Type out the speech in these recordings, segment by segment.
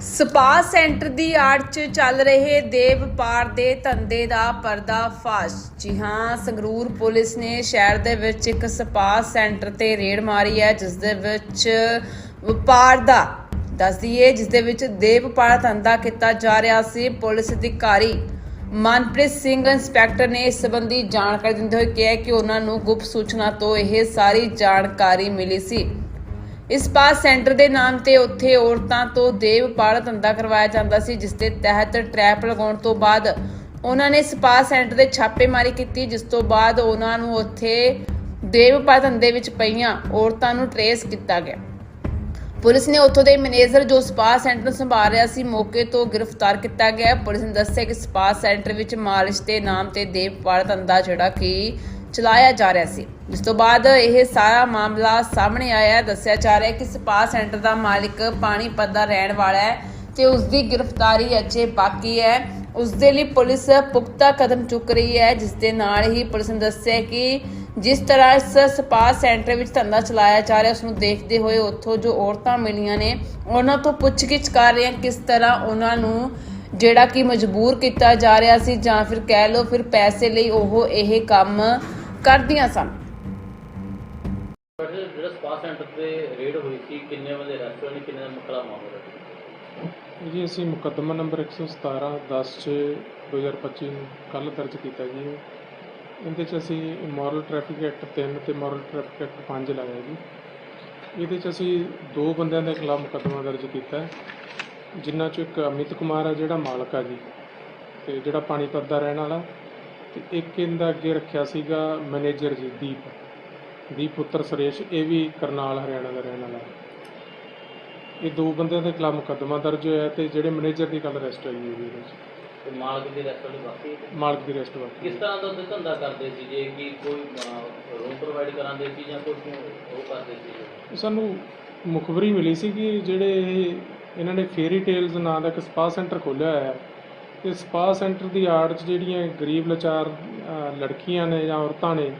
Spa centre ਦੀ ਆੜ 'ਚ ਚੱਲ ਰਹੇ ਦੇਵ ਵਪਾਰ ਦੇ ਧੰਦੇ ਦਾ ਪਰਦਾਫਾਸ਼। ਜੀ ਹਾਂ, ਸੰਗਰੂਰ ਪੁਲਿਸ ਨੇ ਸ਼ਹਿਰ ਦੇ ਵਿੱਚ ਇੱਕ ਸਪਾ ਸੈਂਟਰ ਤੇ ਰੇਡ ਮਾਰੀ ਹੈ, ਜਿਸ ਦੇ ਵਿੱਚ ਵਪਾਰ ਦਾ। ਦੱਸਦੀ ਦਈਏ, ਜਿਸ ਦੇ ਵਿੱਚ ਦੇਵ ਵਪਾਰ ਧੰਦਾ ਕੀਤਾ ਜਾ ਰਿਹਾ ਸੀ। ਪੁਲਿਸ ਅਧਿਕਾਰੀ ਮਨਪ੍ਰੀਤ ਸਿੰਘ, ਇੰਸਪੈਕਟਰ ਨੇ ਇਸ ਸੰਬੰਧੀ ਜਾਣਕਾਰੀ ਦਿੰਦੇ ਹੋਏ ਕਿਹਾ ਕਿ ਉਹਨਾਂ ਨੂੰ ਗੁਪਤ ਸੂਚਨਾ ਤੋਂ ਇਹ ਸਾਰੀ ਜਾਣਕਾਰੀ ਮਿਲੀ ਸੀ। ਇਸ ਸਪਾ ਸੈਂਟਰ ਦੇ ਨਾਮ ਤੇ ਉੱਥੇ ਔਰਤਾਂ ਤੋਂ ਦੇਹ ਵਪਾਰ ਧੰਦਾ ਕਰਵਾਇਆ ਜਾਂਦਾ ਸੀ, ਜਿਸ ਦੇ ਤਹਿਤ ਟਰੈਪ ਲਗਾਉਣ ਤੋਂ ਬਾਅਦ ਉਹਨਾਂ ਨੇ ਸਪਾ ਸੈਂਟਰ ਦੇ ਛਾਪੇਮਾਰੀ ਕੀਤੀ, ਜਿਸ ਤੋਂ ਬਾਅਦ ਉਹਨਾਂ ਨੂੰ ਉੱਥੇ ਦੇਹ ਵਪਾਰ ਧੰਦੇ ਵਿੱਚ ਪਈਆਂ ਔਰਤਾਂ ਨੂੰ ਟਰੇਸ ਕੀਤਾ ਗਿਆ। ਪੁਲਿਸ ਨੇ ਉੱਥੋਂ ਦੇ ਮੈਨੇਜਰ ਜੋ ਸਪਾ ਸੈਂਟਰ ਨੂੰ ਸੰਭਾਲ ਰਿਹਾ ਸੀ, ਮੌਕੇ ਤੋਂ ਗ੍ਰਿਫਤਾਰ ਕੀਤਾ ਗਿਆ। ਪੁਲਿਸ ਨੇ ਦੱਸਿਆ ਕਿ ਸਪਾ ਸੈਂਟਰ ਵਿੱਚ ਮਾਲਿਸ਼ ਦੇ ਨਾਮ ਤੇ ਦੇਵ ਪਾਲ ਧੰਦਾ, ਜਿਹੜਾ ਕਿ ਚਲਾਇਆ ਜਾ ਰਿਹਾ ਸੀ। ਜਿਸ ਤੋਂ ਬਾਅਦ ਇਹ ਸਾਰਾ ਮਾਮਲਾ ਸਾਹਮਣੇ ਆਇਆ ਦੱਸਿਆ ਜਾ ਰਿਹਾ ਕਿ ਸਪਾ ਸੈਂਟਰ ਦਾ ਮਾਲਿਕ ਪਾਣੀਪਤ ਦਾ ਰਹਿਣ ਵਾਲਾ ਹੈ ਤੇ ਉਸ ਦੀ ਗ੍ਰਿਫਤਾਰੀ ਅਜੇ ਬਾਕੀ ਹੈ। ਉਸ ਦੇ ਲਈ ਪੁਲਿਸ ਪੁਖਤਾ ਕਦਮ ਚੁੱਕ ਰਹੀ ਹੈ। ਜਿਸ ਦੇ ਨਾਲ ਹੀ ਪੁਲਿਸ ਨੇ ਦੱਸਿਆ ਕਿ ਜਿਸ ਤਰ੍ਹਾਂ ਇਸ ਸਪਾ ਸੈਂਟਰ ਵਿੱਚ ਧੰਦਾ ਚਲਾਇਆ ਜਾ ਰਿਹਾ ਉਸ ਨੂੰ ਦੇਖਦੇ ਹੋਏ ਉੱਥੋਂ ਜੋ ਔਰਤਾਂ ਮਿਲੀਆਂ ਨੇ, ਉਹਨਾਂ ਤੋਂ ਪੁੱਛਗਿੱਛ ਕਰ ਰਹੇ ਕਿਸ ਤਰ੍ਹਾਂ ਉਹਨਾਂ ਨੂੰ ਜਿਹੜਾ ਕਿ ਮਜਬੂਰ ਕੀਤਾ ਜਾ ਰਿਹਾ ਸੀ ਜਾਂ ਫਿਰ ਕਹਿ ਲਓ ਫਿਰ ਪੈਸੇ ਲਈ ਉਹ ਇਹ ਕੰਮ ਕਰਦੀਆਂ ਸਨ। ਜਿਹੜਾ ਸਪਾ ਸੈਂਟਰ ਤੇ ਰੇਡ ਹੋਈ ਸੀ ਕਿੰਨੇ ਵਜੇ ਰੈਸਟੋਰੈਂਟ ਕਿੰਨੇ ਦਾ ਮਕਲਾ ਮਾਮਲਾ ਸੀ ਜੀ ਅਸੀਂ ਮੁਕੱਦਮਾ ਨੰਬਰ 117 10 6 2025 ਨੂੰ ਕੱਲ੍ਹ ਦਰਜ ਕੀਤਾ ਜੀ। ਇਹਦੇ 'ਚ ਅਸੀਂ ਮੋਰਲ ਟ੍ਰੈਫਿਕ ਐਕਟ 3 ਤੇ ਮੋਰਲ ਟ੍ਰੈਫਿਕ ਐਕਟ 5 ਲਾਇਆ ਜੀ। ਇਹਦੇ 'ਚ ਅਸੀਂ ਦੋ ਬੰਦਿਆਂ ਦੇ ਖਿਲਾਫ ਮੁਕੱਦਮਾ ਦਰਜ ਕੀਤਾ। ਹੈ, ਜਿਨ੍ਹਾਂ 'ਚੋਂ ਇੱਕ ਅਮਿਤ ਕੁਮਾਰ ਆ ਜਿਹੜਾ ਮਾਲਕ ਆ ਜੀ ਤੇ ਜਿਹੜਾ ਪਾਣੀਪਤ ਦਾ ਰਹਿਣ ਵਾਲਾ ਤੇ ਇੱਕ ਇਹਦਾ ਅੱਗੇ ਰੱਖਿਆ ਸੀਗਾ ਮੈਨੇਜਰ ਜੀ ਦੀਪ। ਦੀਪ ਪੁੱਤਰ ਸੁਰੇਸ਼ ਇਹ ਵੀ ਕਰਨਾਲ ਹਰਿਆਣਾ ਦਾ ਰਹਿਣ ਵਾਲਾ। ਇਹ ਦੋ ਬੰਦਿਆਂ ਦੇ ਖਿਲਾਫ ਮੁਕੱਦਮਾ ਦਰਜ ਹੋਇਆ ਤੇ ਜਿਹੜੇ ਮੈਨੇਜਰ ਦੀ ਕੱਲ ਅਰੈਸਟ ਹੋਈ ਹੈ ਜੀ ਇਹਦੇ ਤੇ ਮਾਲਕ ਦੀ ਰੈਸਟੋਰੈਂਟ ਬਾਕੀ ਹੈ? ਮਾਲਕ ਦੀ ਅਰੈਸਟ ਬਾਕੀ ਕਿਸ ਤਰ੍ਹਾਂ ਦਾ ਉੱਥੇ ਧੰਦਾ ਕਰਦੇ ਸੀ ਜੇ ਕਿ ਕੋਈ ਰੂਮ ਪ੍ਰੋਵਾਈਡ ਕਰਾਉਂਦੇ ਸੀ ਜਾਂ ਕੋਈ ਉਹ ਕਰਦੇ ਸੀ। ਸਾਨੂੰ ਮੁਖਬਰੀ ਮਿਲੀ ਸੀ ਕਿ ਜਿਹੜੇ ਇਹ ਇਹਨਾਂ ਨੇ ਫੇਰੀ ਟੇਲਸ ਨਾਂ ਦਾ ਇੱਕ ਸਪਾ ਸੈਂਟਰ ਖੋਲ੍ਹਿਆ ਹੋਇਆ ਹੈ। ਤੇ ਸਪਾ ਸੈਂਟਰ ਦੀ ਆੜ 'ਚ ਜਿਹੜੀਆਂ ਗਰੀਬ ਲਾਚਾਰ ਲੜਕੀਆਂ ਨੇ ਜਾਂ ਔਰਤਾਂ ਨੇ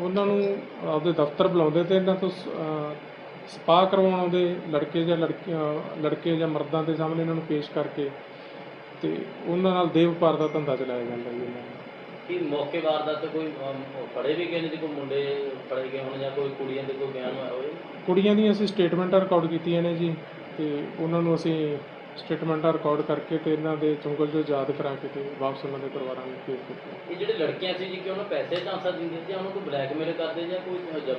ਉਹਨਾਂ ਨੂੰ ਆਪਦੇ ਦਫ਼ਤਰ ਬੁਲਾਉਂਦੇ ਤੇ ਇਹਨਾਂ ਤੋਂ ਸਪਾ ਕਰਵਾਉਣ ਆਉਂਦੇ ਲੜਕੇ ਜਾਂ ਲੜਕੀਆਂ ਲੜਕੇ ਜਾਂ ਮਰਦਾਂ ਦੇ ਸਾਹਮਣੇ ਇਹਨਾਂ ਨੂੰ ਪੇਸ਼ ਕਰਕੇ ਤੇ ਉਹਨਾਂ ਨਾਲ ਦੇਵ ਵਪਾਰ ਦਾ ਧੰਦਾ ਚਲਾਇਆ ਜਾਂਦਾ ਜੀ ਇਹਨਾਂ ਦਾ। ਕਿ ਮੌਕੇ ਵਾਰਦਾਤ ਤੇ ਕੋਈ ਅਮ, ਫੜੇ ਵੀ ਗਏ ਨੇ ਜੀ ਕੋਈ ਮੁੰਡੇ ਫੜੇ ਗਏ ਹੋਣ ਜਾਂ ਕੋਈ ਕੁੜੀਆਂ ਦੇ ਕੋਈ ਬਿਆਨ ਹੋਇਆ ਹੋਵੇ? ਕੁੜੀਆਂ ਦੀਆਂ ਅਸੀਂ ਸਟੇਟਮੈਂਟਾਂ ਰਿਕਾਰਡ ਕੀਤੀਆਂ ਨੇ ਜੀ ਤੇ ਉਹਨਾਂ ਨੂੰ ਅਸੀਂ ਸਟੇਟਮੈਂਟਾਂ ਰਿਕਾਰਡ ਕਰਕੇ ਤੇ ਇਹਨਾਂ ਦੇ ਚੁੰਗਲ ਜੋ ਯਾਦ ਕਰਾ ਕੇ ਤੇ ਵਾਪਸ ਉਹਨਾਂ ਦੇ ਪਰਿਵਾਰਾਂ ਨੂੰ ਭੇਜ ਦਿੱਤਾ। ਇਹ ਜਿਹੜੇ ਲੜਕੀਆਂ ਸੀ ਜੀ, ਕਿ ਉਹਨਾਂ ਪੈਸੇ ਚਾਂਸਾ ਦਿੰਦੇ ਸੀ ਜਾਂ ਉਹਨਾਂ ਨੂੰ ਬਲੈਕਮੇਲ ਕਰਦੇ ਜਾਂ ਕੋਈ ਜਬਰ